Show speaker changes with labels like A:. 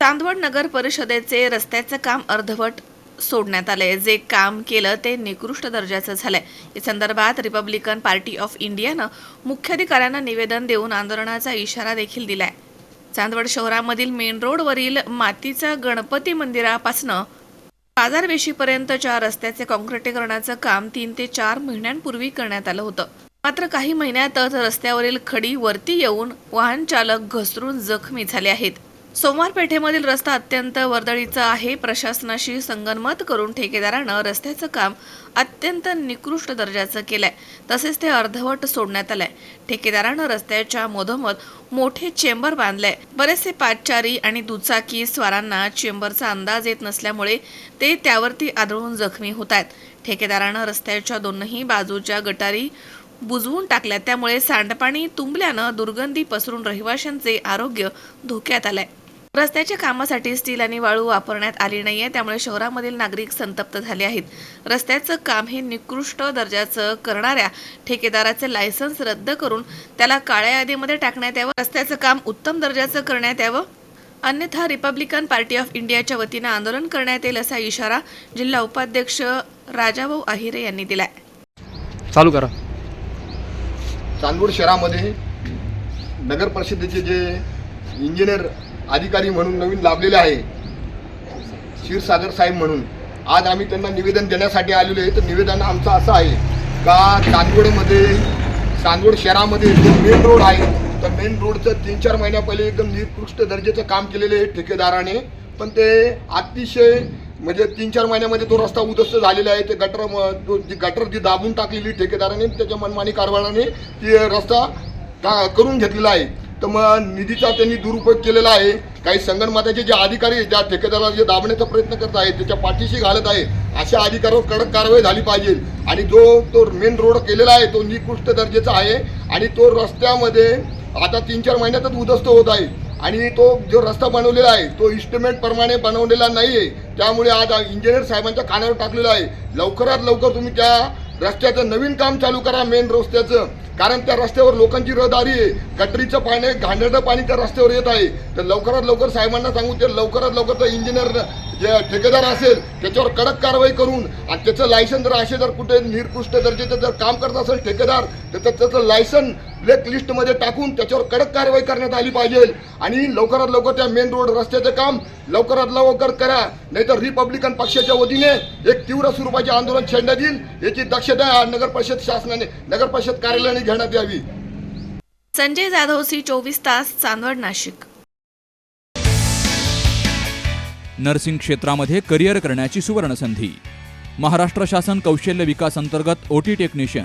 A: चांदवड नगर परिषदेचे रस्त्याचं काम अर्धवट सोडण्यात आले जे काम केलं ते निकृष्ट दर्जाचं झालंय. या संदर्भात रिपब्लिकन पार्टी ऑफ इंडियानं मुख्याधिकाऱ्यांना निवेदन देऊन आंदोलनाचा इशारा देखील दिलाय. चांदवड शहरामधील मेन रोडवरील मातीचा गणपती मंदिरापासनं बाजारवेशीपर्यंतच्या रस्त्याचे काँक्रिटीकरणाचं काम तीन ते चार महिन्यांपूर्वी करण्यात आलं होतं. मात्र काही महिन्यातच रस्त्यावरील खडी वरती येऊन वाहन चालक घसरून जखमी झाले आहेत. सोमवार पेठेमधील रस्ता अत्यंत वर्दळीचा आहे. प्रशासनाशी संगनमत करून ठेकेदारानं रस्त्याचं काम अत्यंत निकृष्ट दर्जाचं केलंय. तसेच ते अर्धवट सोडण्यात आलंय. ठेकेदारानं रस्त्याच्या मधोमध मोठे चेंबर बांधलंय. बरेचसे पादचारी आणि दुचाकी स्वारांना चेंबरचा अंदाज येत नसल्यामुळे ते त्यावरती आदळून जखमी होत आहेत ठेकेदारानं रस्त्याच्या दोनही बाजूच्या गटारी बुजवून टाकल्या त्यामुळे सांडपाणी तुंबल्यानं दुर्गंधी पसरून रहिवाशांचे आरोग्य धोक्यात आलंय. रस्त्याच्या कामासाठी स्टील आणि वाळू वापरण्यात आली नाहीये त्यामुळे शहरामधील नागरिक संतप्त झाले आहेत. रस्त्याचं काम हे निकृष्ट दर्जाचं करणाऱ्या ठेकेदाराचे लायसन्स रद्द करून त्याला काळ्या यादीमध्ये टाकण्यात यावं रस्त्याचं काम उत्तम दर्जाचं करण्यात यावं? अन्यथा रिपब्लिकन पार्टी ऑफ इंडियाच्या वतीनं आंदोलन करण्यात येईल असा इशारा जिल्हा उपाध्यक्ष राजाभाऊ आहिरे यांनी दिलाय.
B: चालू करा.
C: चांदूर शहरामध्ये नगर परिषदेचे जे इंजिनियर अधिकारी म्हणून नवीन लाभलेले आहे. क्षीरसागर साहेब म्हणून. आज आम्ही त्यांना निवेदन देण्यासाठी आलेलो आहे. तर निवेदन आमचं असं आहे का चांदवडमध्ये चांदवड शहरामध्ये जो मेन रोड आहे तर मेन रोडचं तीन चार महिन्या पहिले एकदम निकृष्ट दर्जाचं काम केलेलं आहे ठेकेदाराने. पण ते अतिशय म्हणजे तीन चार महिन्यामध्ये तो रस्ता उद्ध्वस्त झालेला आहे. ते गटर तो जी गटर जी दाबून टाकलेली ठेकेदाराने त्याच्या मनमानी कारभाराने ती रस्ता करून घेतलेला आहे. तर मग निधीचा त्यांनी दुरुपयोग केलेला आहे. काही संगणमाताचे जे अधिकारी आहेत, ज्या ठेकेदाराला जे दाबण्याचा प्रयत्न करत आहेत त्याच्या पाठीशी घालत आहे अशा अधिकाऱ्यावर कडक कारवाई झाली पाहिजे. आणि जो तो मेन रोड केलेला आहे तो निकृष्ट दर्जाचा आहे. आणि तो रस्त्यामध्ये आता तीन चार महिन्यातच उद्ध्वस्त होत आहे. आणि तो जो रस्ता बनवलेला आहे तो इस्टिमेट प्रमाणे बनवलेला नाही आहे त्यामुळे आज इंजिनियर साहेबांच्या कानावर टाकलेला आहे. लवकरात लवकर तुम्ही त्या रस्त्याचं नवीन काम चालू करा मेन रस्त्याचं. कारण त्या रस्त्यावर लोकांची रहदारी आहे. गटरीचं पाणी घाणेरडं पाणी त्या रस्त्यावर येत आहे. तर लवकरात लवकर साहेबांना सांगू ते लवकरात लवकर तर इंजिनियर जे ठेकेदार असेल त्याच्यावर कडक कारवाई करून आणि त्याचं लायसन जर असे जर कुठे निरकृष्ट दर्जाचं जर काम करत असेल ठेकेदार तर त्याचं लायसन ब्लॅक लिस्टमध्ये टाकून त्याच्यावर कडक कारवाई करण्यात आली पाहिजे. आणि लवकरात लवकर त्या मेन रोड रस्त्याचं काम लवकरात लवकर करा. नाहीतर रिपब्लिकन पक्षाच्या वतीने एक तीव्र स्वरूपाचे आंदोलन छेडण्यात येईल. याची दक्षता नगर परिषद शासनाने नगर परिषद कार्यालयाने घेण्यात यावी.
A: संजय जाधव सी चोवीस तास चांदवड नाशिक.
D: नर्सिंग क्षेत्रामध्ये करिअर करण्याची सुवर्णसंधी. महाराष्ट्र शासन कौशल्य विकास अंतर्गत OT technician